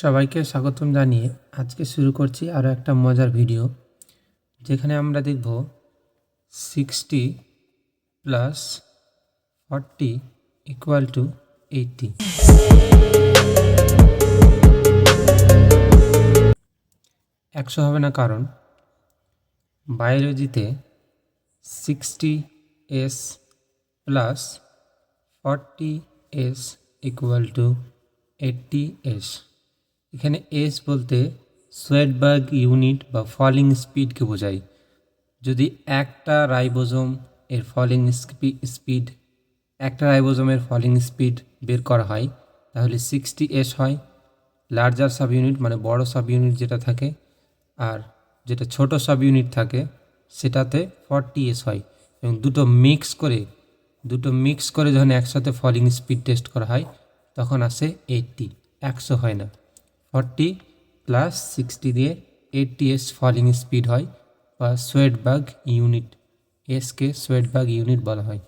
সবাইকে স্বাগতম জানিয়ে আজকে শুরু করছি আরও একটা মজার ভিডিও, যেখানে আমরা দেখব sixty plus forty equal to eighty একশো হবে না কারণ বায়োলজিতে sixty S plus forty S equal to eighty S এখানে এস বলতে সোয়েডবার্গ ইউনিট বা ফলিং স্পিডকে বোঝায়। যদি একটা রাইবোজোম এর ফলিং স্পিড একটা রাইবোজোমের ফলিং স্পিড বের করা হয়, তাহলে সিক্সটি এস হয় লার্জার সাব ইউনিট মানে বড় সাব ইউনিট যেটা থাকে, আর যেটা ছোট সাব ইউনিট থাকে, সেটাতে ফর্টি এস হয়। এবং দুটো মিক্স করে, দুটো মিক্স করে যখন একসাথে ফলিং স্পিড টেস্ট করা হয়, তখন আসে এইটটি একশো হয় না। ফর্টি প্লাস সিক্সটি দিয়ে এইটটি এস ফলিং স্পিড হয়, বা সোয়েটবাগ ইউনিট, এসকে সোয়েটবাগ ইউনিট বলা হয়।